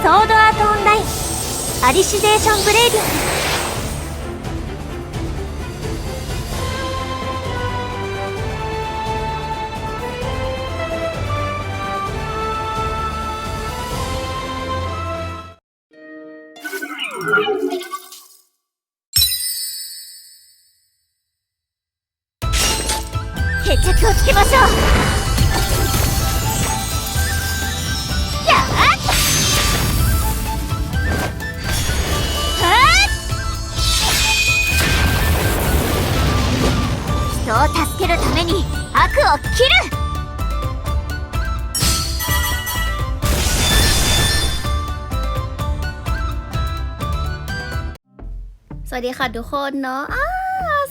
ソードアートオンライン。アリシゼーションブレイディング決着をつけましょう。切るสวัสดีค่ะทุกคนเนาะอ้า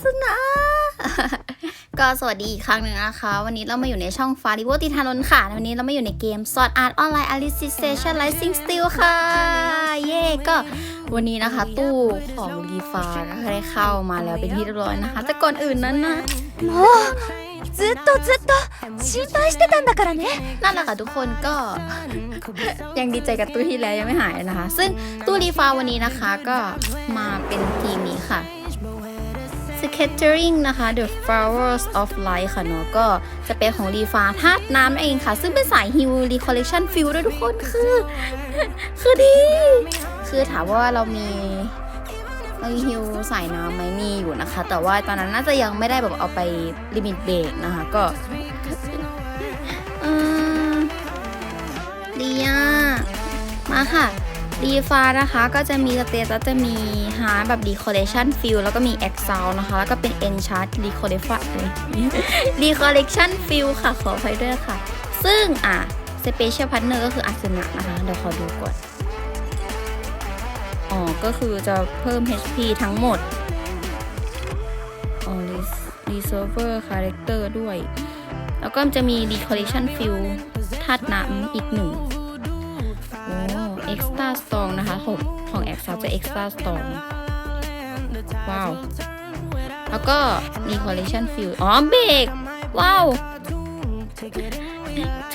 สนะก็สวัสดีอีกครั้งหนึ่งนะคะ วันนี้เรามาอยู่ในช่องฟาริโวติทานนค่ะ วันนี้เรามาอยู่ในเกม Sword Art Online Alicization Rising ส์ติลค่ะ เย่ก็วันนี้นะคะ ตู้ของดีฟานะได้เข้ามาแล้วเป็นที่เรียบร้อยนะคะ แต่ก่อนอื่นนั้นนะ ずっとずっと心配してたんだからね นั่นแหละค่ะทุกคนก็ ยังดีใจกับตู้ที่แล้วยังไม่หายนะคะ ซึ่งตู้รีฟาวันนี้นะคะก็มาเป็นทีมนี้ค่ะ Scattering นะคะ The Flowers of Light ค่ะเนาะก็จะเป็นของรีฟาธาตุน้ำนั่นเองค่ะ ซึ่งเป็นสายฮิวรีคอลเล t ชันฟิลด้วยทุกคนคือ คือดี คือถามว่าเรามี เรามีฮิวสายน้ำไหมมีอยู่นะคะ แต่ว่าตอนนั้นน่าจะยังไม่ได้แบบเอาไปลิมิตเบรกนะคะ ก็ดีอะมาค่ะดีฟ้านะคะก็จะมีสเตตัสจะมีหาร์แบบ decoration fill แล้วก็มี exile นะคะ แล้วก็เป็น enchant decoration decoration fill ค่ะขออภัยด้วยค่ะ ซึ่งอะ special partner ก็คืออาสนะนะคะ เดี๋ยวขอดูก่อน อ๋อก็คือจะเพิ่ม HP ทั้งหมดอ๋อ Res- reserver character ด้วย แล้วก็จะมี decoration fill ธาตุน้ำอีกหนึ่งโอ้ extra strong นะคะของของ extra จะ extra strong ว้าว แล้วก็ decoration fill อ๋อเบรกว้าว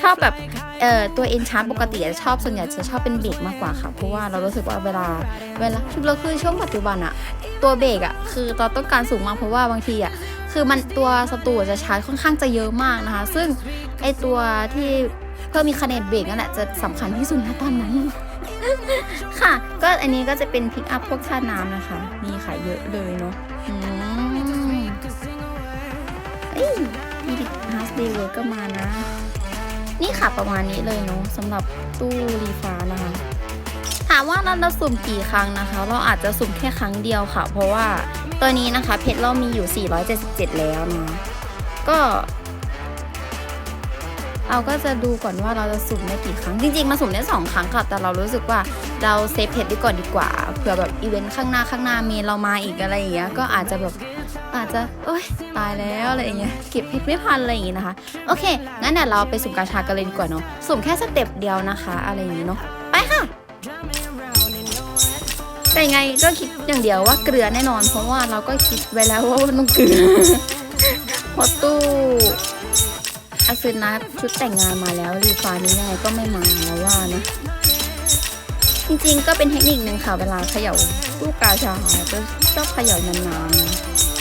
ชอบแบบ เอ่อตัว enchant ปกติอะชอบส่วนใหญ่จะชอบเป็นเบรกมากกว่าค่ะ เพราะว่าเรารู้สึกว่าเวลาเวลาคือเราคือช่วงปัจจุบันอะตัวเบรกอะคือเราต้องการสูงมากเพราะว่าบางทีอะคือมันตัวศัตรูจะชาร์จค่อนข้างจะเยอะมากนะคะ ซึ่งไอตัวที่เพิ่มมีคะแนนเบรกนั่นแหละจะสำคัญที่สุดนะตอนนั้น ค่ะ ก็อันนี้ก็จะเป็นพิกอัพพวกท่าน้ำนะคะมีขายเยอะเลยเนาะอืมเอ้ยมีดิฮาร์สเดย์เวิร์ก็มานะ นี่ค่ะประมาณนี้เลยเนาะสำหรับตู้รีฟ้านะคะ ถามว่าเราจะสุ่มกี่ครั้งนะคะ เราอาจจะสุ่มแค่ครั้งเดียวค่ะ เพราะว่าตัวนี้นะคะเพชรเรามีอยู่ 477 แล้วนะก็เราก็จะดูก่อนว่าเราจะสุ่มได้กี่ครั้ง จริงๆมาสุ่มได้สองครั้งค่ะ แต่เรารู้สึกว่าเราเซฟเพชรดีก่อนดีกว่า เผื่อแบบอีเวนต์ข้างหน้าข้างหน้ามีเรามาอีกอะไรอย่างเงี้ย ก็อาจจะแบบ อาจจะโอ๊ยตายแล้วอะไรอย่างเงี้ยเก็บเพชรไม่พันอะไรอย่างงี้นะคะโอเคงั้นเดี๋ยวเราไปสุ่มกาชากันเลยดีกว่าเนาะสุ่มแค่สเต็ปเดียวนะคะ อะไรอย่างงี้เนาะไปค่ะแต่ยังไงก็คิดอย่างเดียวว่าเกลือแน่นอน เพราะว่าเราก็คิดไว้แล้วว่ามันต้องเกลือเพราะตู้อาซึนะชุดแต่งงานมาแล้วรีฟานี้ยังไงก็ไม่มาแล้วว่านะ จริงๆก็เป็นเทคนิคหนึ่งค่ะเวลาเขย่าตู้กาชาก็ชอบเขย่านานๆ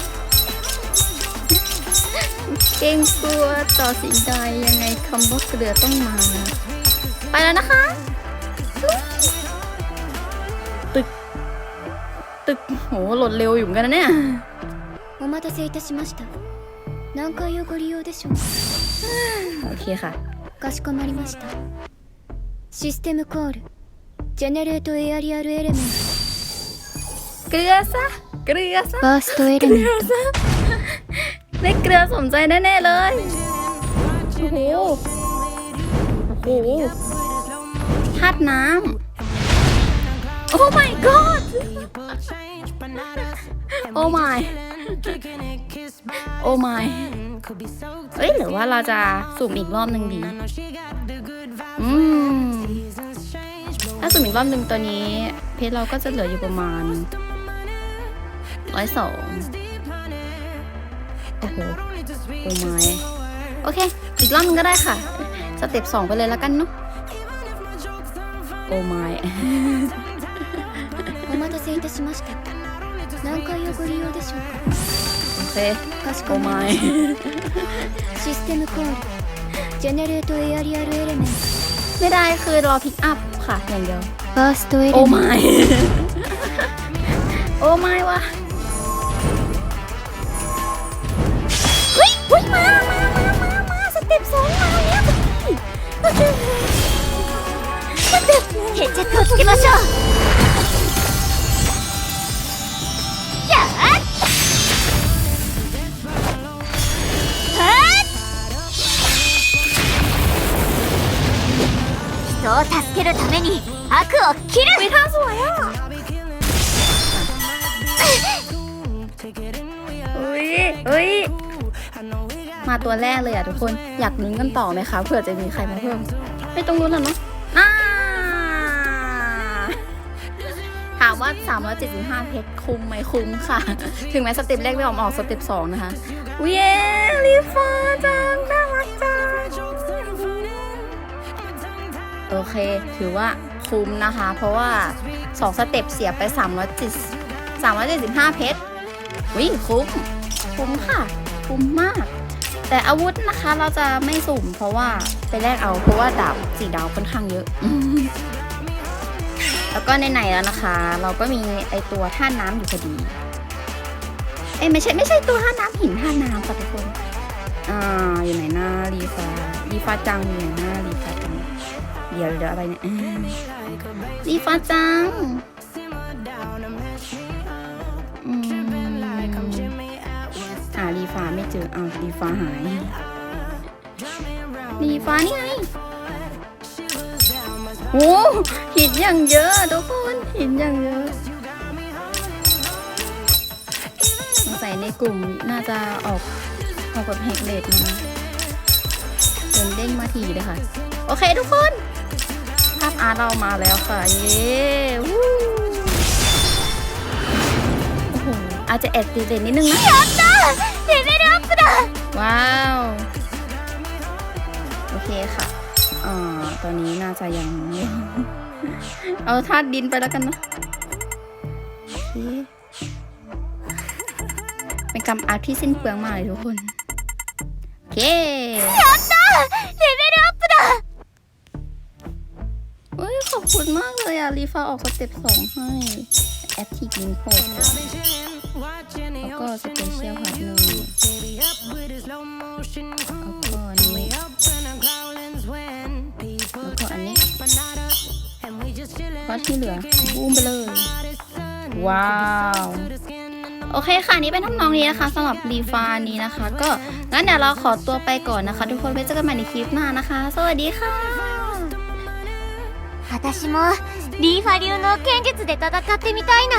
เกรงกลัวต่อสิ่งใดยังไงคำว่าเกลือต้องมา ไปแล้วนะคะ ตึก ตึกโหหล่นเร็วอยู่เหมือนกันนะเนี่ย お待たせいたしました何回をご利用でしょう โอเคค่ะ かしこまりましたシステムコールジェネレートエアリアルエレメン เกลือซะ เกลือซะ トバーストエレ เก メ ลื ン อซะ ได้เกลือสมใจแน่ๆเลย โอ้โห โอ้โหธาตุน้ำ โอ้ my god โอ้ my โอ้ my เอ้ยหรือว่าเราจะสุ่มอีกรอบหนึ่งดี อืม ถ้าสุ่มอีกรอบหนึ่งตัวนี้ เพชรเราก็จะเหลืออยู่ประมาณร้อยสอง โอ้โหโอ้ไม่โอเค อีกรอบนึงก็ได้ค่ะ สเต็ปสองไปเลยแล้วกันเนาะโอ้ไม่お待たせいたしました何回をご利用でしょうโอเคかしこまりシステムコールジェネレートエアリアルエレメントไม่ได้คือรอพิกอัพค่ะอย่างเดียวโอ้ไม่โอ้ไม่วะ มา มา มา มา มาสเต็ปสองมาแล้วสเต็ป決着をつけましょうやっはっ人を助けるために悪を切る วิท่าสวยอ่ะอุ้ยอุ้ย มาตัวแรกเลยอะทุกคนอยากลุ้นกันต่อไหมคะเผื่อจะมีใครมาเพิ่มไม่ต้องลุ้นหรอกเนาะอ่าถามว่า 375 เพชรคุ้มไหมคุ้มค่ะ ถึงแม้สเต็ปแรกไม่ออกมาออกสเต็ปสองนะคะอุ๊ยเย้ลีฟ้าจังน่ารักจังโอเค ถือว่าคุ้มนะคะ เพราะว่า 2 สเต็ปเสียไป370 375 เพชรวิคุ้ม คุ้มค่ะ คุ้มมาก แต่อาวุธนะคะเราจะไม่สุ่มเพราะว่าไปแลกเอาเพราะว่าดาบสีดาวค่อนข้างเยอะ แล้วก็ในไหนแล้วนะคะ เราก็มีไอตัวท่าน้ำอยู่พอดีเอ้ไม่ใช่ไม่ใช่ตัวท่าน้ำหินท่าน้ำค่ะทุกคนอ่าอยู่ไหนหน้ารีฟารีฟาจังอยู่ไหนหน้ารีฟาจังเดี๋ยวเดี๋ยวอะไรเนี่ยรีฟาจัง เจออ้าวดีฟ้าหาย ดีฟ้านี่ไงโอ้หินอย่างเยอะทุกคนหินอย่างเยอะใส่ในกลุ่มน่าจะออกออกแบบเฮกเลดมาเป็นเด้งมาทีเลยค่ะ โอเคทุกคนภาพอาร์ตเรามาแล้วค่ะ เย้โอ้โหอาจจะแอดตีเด่นนิดนึงนะยอดจ้าเห็นไห ว้าว โอเคค่ะ อ่า ตอนนี้น่าจะยัง เอาธาตุดินไปแล้วกันเนอะโอเคเป็นกำอาร์ตที่สิ้นเปลืองมากเลยทุกคน โอเค レベルアップだ เฮ้ย ขอบคุณมากเลยอ่ะ รีฟ้าออกสเต็ปสองให้แอปทีกินโพดแล้วก็สเปเชียลพาร์ทเนอร์ แล้วก็อันนี้แล้วก็อันนี้ก็ที่เหลือบูมไปเลย ว้าว โอเคค่ะ นี่เป็นทำนองนี้นะคะสำหรับรีฟานี้นะคะ ก็งั้นเดี๋ยวเราขอตัวไปก่อนนะคะ ทุกคนไว้เจอกันใหม่ในคลิปหน้านะคะ สวัสดีค่ะ 私もリーファ流の剣術で戦ってみたいな